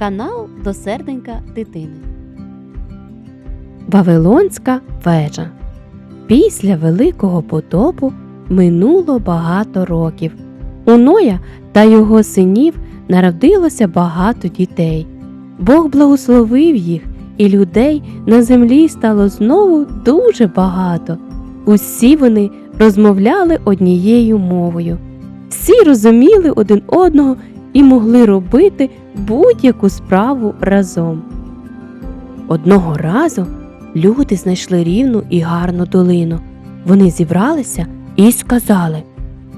Канал до серденька дитини. Вавилонська вежа. Після Великого потопу минуло багато років. У Ноя та його синів народилося багато дітей. Бог благословив їх, і людей на землі стало знову дуже багато. Усі вони розмовляли однією мовою. Всі розуміли один одного і могли робити будь-яку справу разом. Одного разу люди знайшли рівну і гарну долину. Вони зібралися і сказали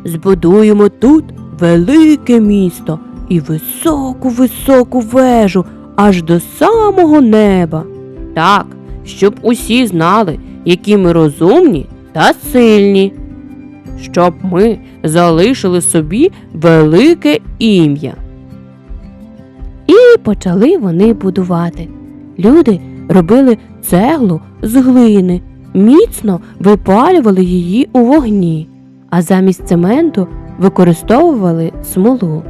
Збудуємо тут велике місто і високу високу вежу аж до самого неба. Так, щоб усі знали, які ми розумні та сильні. Щоб ми залишили собі велике ім'я. І почали вони будувати. Люди робили цеглу з глини, міцно випалювали її у вогні, а замість цементу використовували смолу.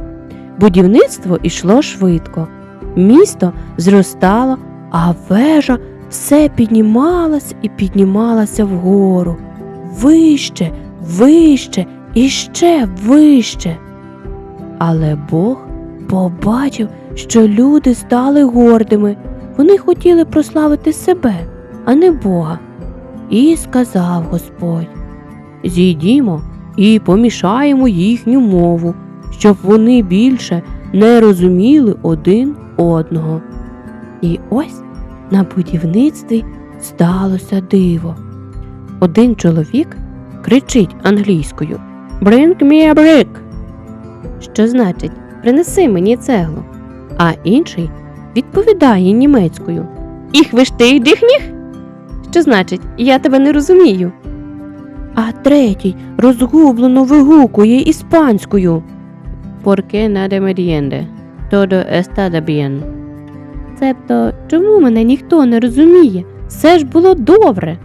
Будівництво йшло швидко, місто зростало, а вежа все піднімалась і піднімалася вгору, вище, вище і ще вище. Але Бог побачив, що люди стали гордими. Вони хотіли прославити себе, а не Бога. І сказав Господь: Зійдімо і помішаємо їхню мову, щоб вони більше не розуміли один одного. І ось на будівництві сталося диво. Один чоловік кричить англійською Bring me a brick, що значить принеси мені цеглу, а інший відповідає німецькою Ich verstehe dich nicht, що значить я тебе не розумію. А третій розгублено вигукує іспанською. ¿Por qué nada me entiende? Todo está bien. Цебто, чому мене ніхто не розуміє? Все ж було добре.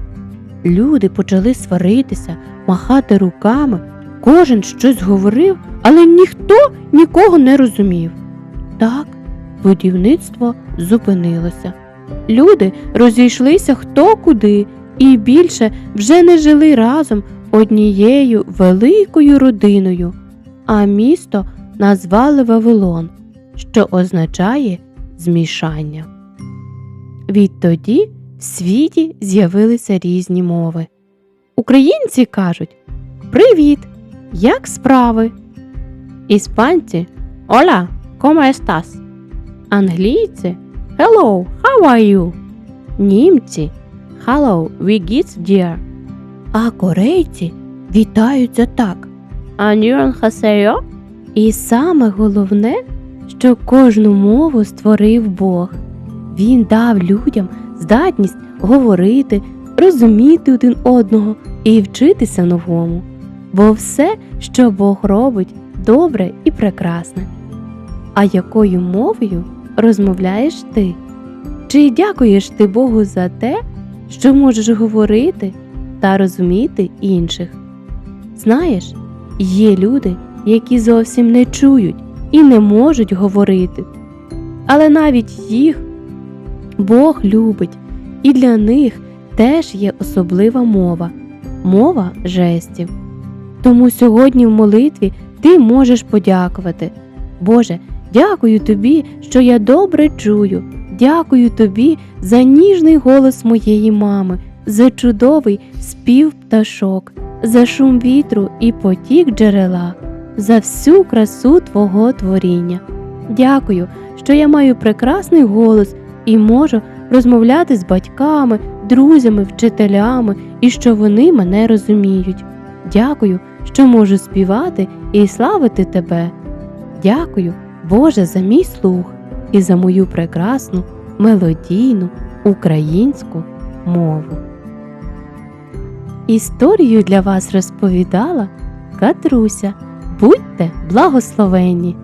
Люди почали сваритися, махати руками, кожен щось говорив, але ніхто нікого не розумів. Так, будівництво зупинилося. Люди розійшлися хто куди і більше вже не жили разом однією великою родиною, а місто назвали Вавилон, що означає змішання. Відтоді в світі з'явилися різні мови. Українці кажуть Привіт! Як справи? Іспанці Ола, ¿cómo estás? Англійці Hello, how are you? Німці Hello, we get dear. А корейці вітаються так. Аньйонхасейо. І саме головне, що кожну мову створив Бог. Він дав людям здатність говорити, розуміти один одного і вчитися новому. Бо все, що Бог робить, добре і прекрасне. А якою мовою розмовляєш ти? Чи дякуєш ти Богу за те, що можеш говорити та розуміти інших? Знаєш, є люди, які зовсім не чують і не можуть говорити. Але навіть їх Бог любить, і для них теж є особлива мова мова жестів. Тому сьогодні в молитві ти можеш подякувати. Боже, дякую тобі, що я добре чую. Дякую тобі за ніжний голос моєї мами, за чудовий спів пташок, за шум вітру і потік джерела, за всю красу Твого творіння. Дякую, що я маю прекрасний голос і можу розмовляти з батьками, друзями, вчителями і що вони мене розуміють. Дякую, що можу співати і славити Тебе. Дякую, Боже, за мій слух і за мою прекрасну, мелодійну українську мову. Історію для вас розповідала Катруся. Будьте благословенні!